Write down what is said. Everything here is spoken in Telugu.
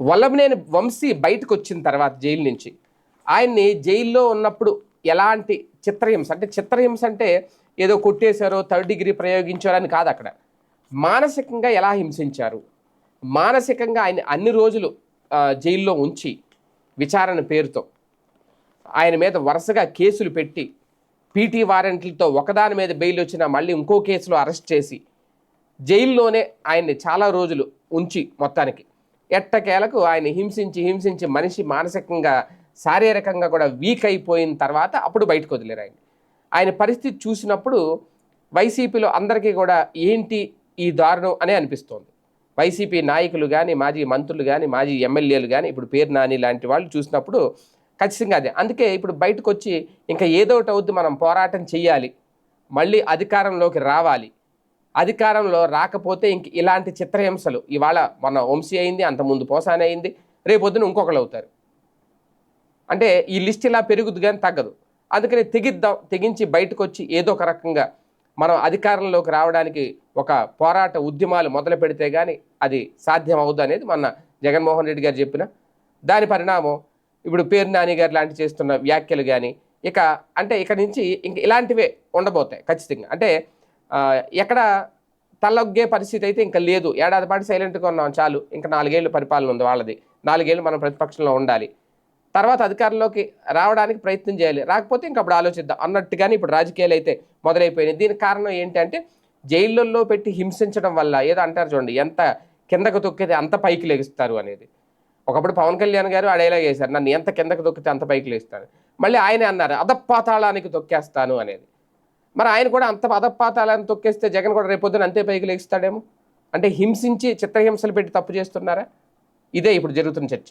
వల్లభనేని వంశీ బయటకు వచ్చిన తర్వాత జైలు నుంచి ఆయన్ని జైల్లో ఉన్నప్పుడు ఎలాంటి చిత్రహింస అంటే చిత్రహింస అంటే ఏదో కొట్టేశారో థర్డ్ డిగ్రీ ప్రయోగించారని కాదు అక్కడ. మానసికంగా ఎలా హింసించారు? మానసికంగా ఆయన అన్ని రోజులు జైల్లో ఉంచి విచారణ పేరుతో ఆయన మీద వరుసగా కేసులు పెట్టి పీటీ వారెంట్లతో ఒకదాని మీద బెయిల్ వచ్చినా మళ్ళీ ఇంకో కేసులో అరెస్ట్ చేసి జైల్లోనే ఆయన్ని చాలా రోజులు ఉంచి మొత్తానికి ఎట్టకేలకు ఆయన హింసించి హింసించి మనిషి మానసికంగా శారీరకంగా కూడా వీక్ అయిపోయిన తర్వాత అప్పుడు బయటకు వదిలేరు ఆయన. ఆయన పరిస్థితి చూసినప్పుడు వైసీపీలో అందరికీ కూడా ఏంటి ఈ దారుణం అనే అనిపిస్తోంది. వైసీపీ నాయకులు కానీ మాజీ మంత్రులు కానీ మాజీ ఎమ్మెల్యేలు కానీ ఇప్పుడు పేరు నాని లాంటి వాళ్ళు చూసినప్పుడు ఖచ్చితంగా అదే. అందుకే ఇప్పుడు బయటకు వచ్చి ఇంకా ఏదో ఒకటి అవుద్ది మనం పోరాటం చేయాలి మళ్ళీ అధికారంలోకి రావాలి. అధికారంలో రాకపోతే ఇంక ఇలాంటి చిత్రహింసలు ఇవాళ మన వంశీ అయింది అంతకుముందు పోసాని అయింది రేపొద్దున ఇంకొకరు అవుతారు. అంటే ఈ లిస్ట్ ఇలా పెరుగుద్ది కానీ తగ్గదు. అందుకని తెగిద్దాం తెగించి బయటకు వచ్చి ఏదో ఒక రకంగా మనం అధికారంలోకి రావడానికి ఒక పోరాట ఉద్యమాలు మొదలు పెడితే కానీ అది సాధ్యం అవుద్దు అనేది మన జగన్మోహన్ రెడ్డి గారు చెప్పిన. దాని పరిణామం ఇప్పుడు పేరు నాని గారు లాంటి చేస్తున్న వ్యాఖ్యలు కానీ ఇక అంటే ఇక నుంచి ఇంక ఇలాంటివే ఉండబోతాయి ఖచ్చితంగా. అంటే ఎక్కడ తలొగ్గే పరిస్థితి అయితే ఇంకా లేదు. ఏడాది పాటు సైలెంట్గా ఉన్నాం చాలు. ఇంకా నాలుగేళ్ళు పరిపాలన ఉంది వాళ్ళది. నాలుగేళ్ళు మనం ప్రతిపక్షంలో ఉండాలి. తర్వాత అధికారంలోకి రావడానికి ప్రయత్నం చేయాలి. రాకపోతే ఇంకా అప్పుడు ఆలోచిద్దాం. అన్నట్టుగానే ఇప్పుడు రాజకీయాలు అయితే మొదలైపోయినాయి. దీనికి కారణం ఏంటంటే జైళ్ళల్లో పెట్టి హింసించడం వల్ల ఏదో అంటారు చూడండి ఎంత కిందకు తొక్కితే అంత పైకి లెగిస్తారు అనేది. ఒకప్పుడు పవన్ కళ్యాణ్ గారు అడేలా చేశారు నన్ను ఎంత కిందకు తొక్కితే అంత పైకి లేస్తాను మళ్ళీ ఆయనే అన్నారు అధపాతాళానికి తొక్కేస్తాను అనేది. మరి ఆయన కూడా అంత పదపాతాలను తొక్కేస్తే జగన్ కూడా రేపొద్దున అంతే పైకి లేస్తాడేమో? అంటే హింసించి చిత్రహింసలు పెట్టి తప్పు చేస్తున్నారా? ఇదే ఇప్పుడు జరుగుతున్న చర్చ.